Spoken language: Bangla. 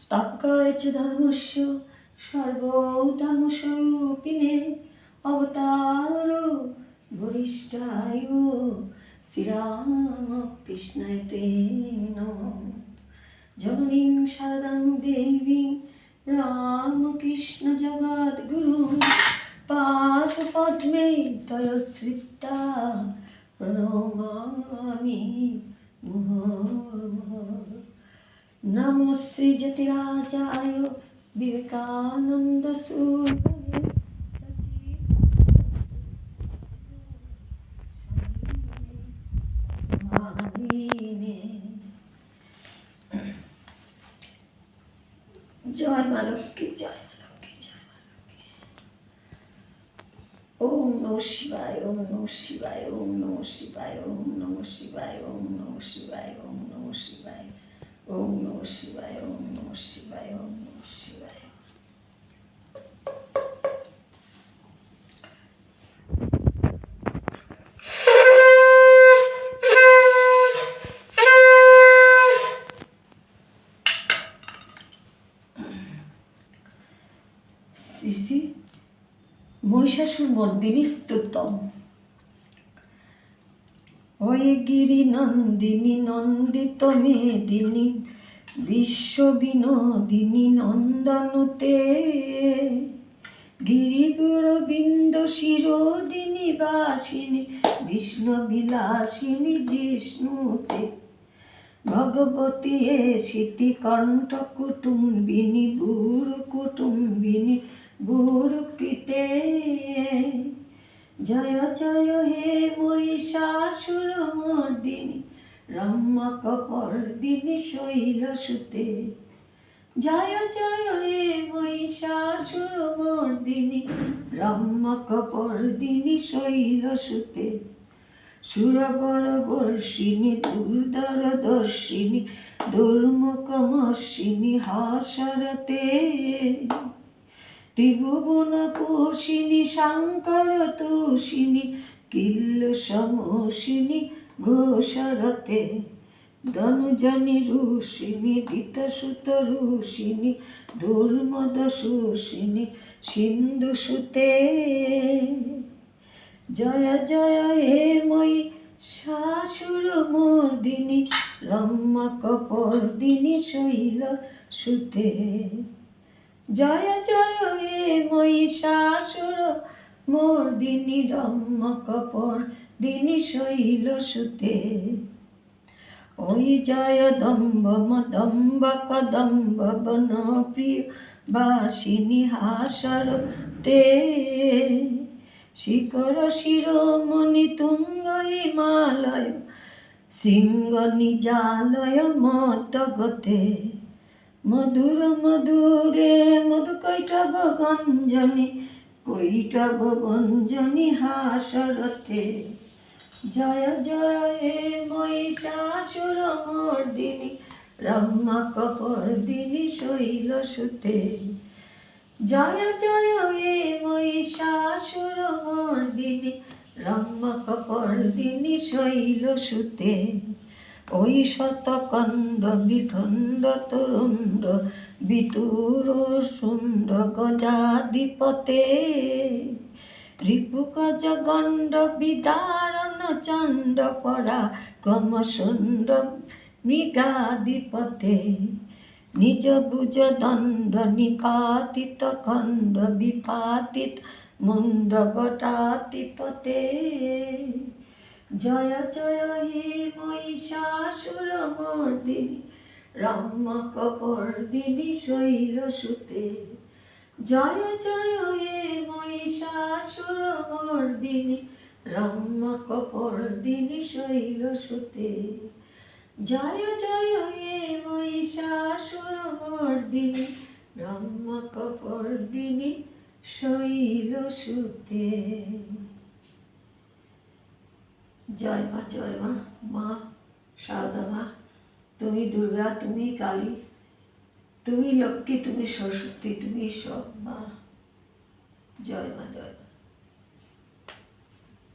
স্থাপকায় চ ধর্মস্য সর্বধর্মস্বরূপিণে অবতার বরিষ্ঠায় শ্রীরামকৃষ্ণায় তে নমঃ জননীং শারদাং দেবী রামকৃষ্ণ জগদ্গুরু পাদ পদ্মে তয়শ্রিতা প্রণমামি মুহুর্মুহুঃ শ্রী জ্যোতিরাজায় বিবেকানন্দ জয় মা জয় মা লক্ষ্মী জয় মা লক্ষ্মী ওম নম শিবায় ওম নম শিবায় ওম নম শিবায় ওম নম শিবায় ওম নম শিবায় ওম নম শিবায় ওম নম শিবায় ওম নম শিবায় ওম নম শিবায়। মহিষাসুর মর্দিনী স্তুতম। হয়ে গিরি নন্দিনী নন্দিত মেদিনী, বিশ্ব বিনোদিনী নন্দনুতে। গিরিবরবিন্দ শিরোদিনী বাসিনী, বিষ্ণু বিলাসিনী জিষ্ণুতে। ভগবতী এ স্মৃতিকণ্ঠ কুটুম্বিনী, বুড় কুটুম্বিনী, বুড় কৃতে। জয় জয় হে মহিষাসুর মর্দিনী রম্মক পর্দিনী শৈল সুতে। জয় জয় হে মহিষাসুর মর্দিনী রম্মক পর্দিনী শৈল সুতে। সুরবর বর্ষিণী, দুর্দর দর্শিনী দুর্মুখমর্ষিণী হাসরতে। ত্রিভুবন পোষিণী শঙ্কর তোষিণী, কিল্ল সমোষিণী ঘোষরতে ধনুজনি রুষিণী দিতসুত রুষিণী শোষিণী সিন্ধু সুতে। জয় জয়, হে মই শাশুর মর্দিনী রম্মক পর্দিনী শৈল সুতে। জয় জয় হে মই শাশুর মর্দিনী রম্মক পর্দিনী শৈল সুতে। ওই জয় দম্ব মদম্ব কদম্ব বন প্রিয় বাসিনী হাসর তে। শিখর শিরোমণি তুঙ্গ হিমালয় শৃঙ্গ নিজালয় মত গতে। মধুর মধুরে মধু কৈটব গঞ্জনী কৈটব গঞ্জনী হাসরতে। জয় জয় মহিষাসুর মর্দিনী রম্মক পর্দিনী শৈল সুতে। জয় জয় হে মহিষাসুর মর্দিনী রম্মক পর্দিনী শৈল সুতে। ওই শতকণ্ড বিখণ্ড তরুণ্ড, বিতুর সুণ্ড গজাধিপতে। রিপুগজ গণ্ড বিদারণ চণ্ড পরা ক্রমসুণ্ড মৃগাধিপতে। নিজ বুজ দণ্ড নিপাতিত খণ্ড বিপাতিত, মুণ্ড বটাতিপতে জয় জয় হে মহিষাসুর মর্দিনী রম্মক পর্দিনী শৈল সুতে। জয় জয় হে মহিষাসুর মর্দিনী রম্মক পর্দিনী শৈল সুতে। জয় জয় হে মহিষাসুর মর্দিনী রম্মক পর্দিনী শৈল সুতে। জয় মা জয় মা মা, সারদা মা, তুমি দুর্গা, তুমি কালী, তুমি লক্ষ্মী, তুমি সরস্বতী, তুমি সব মা। জয় মা জয় মা।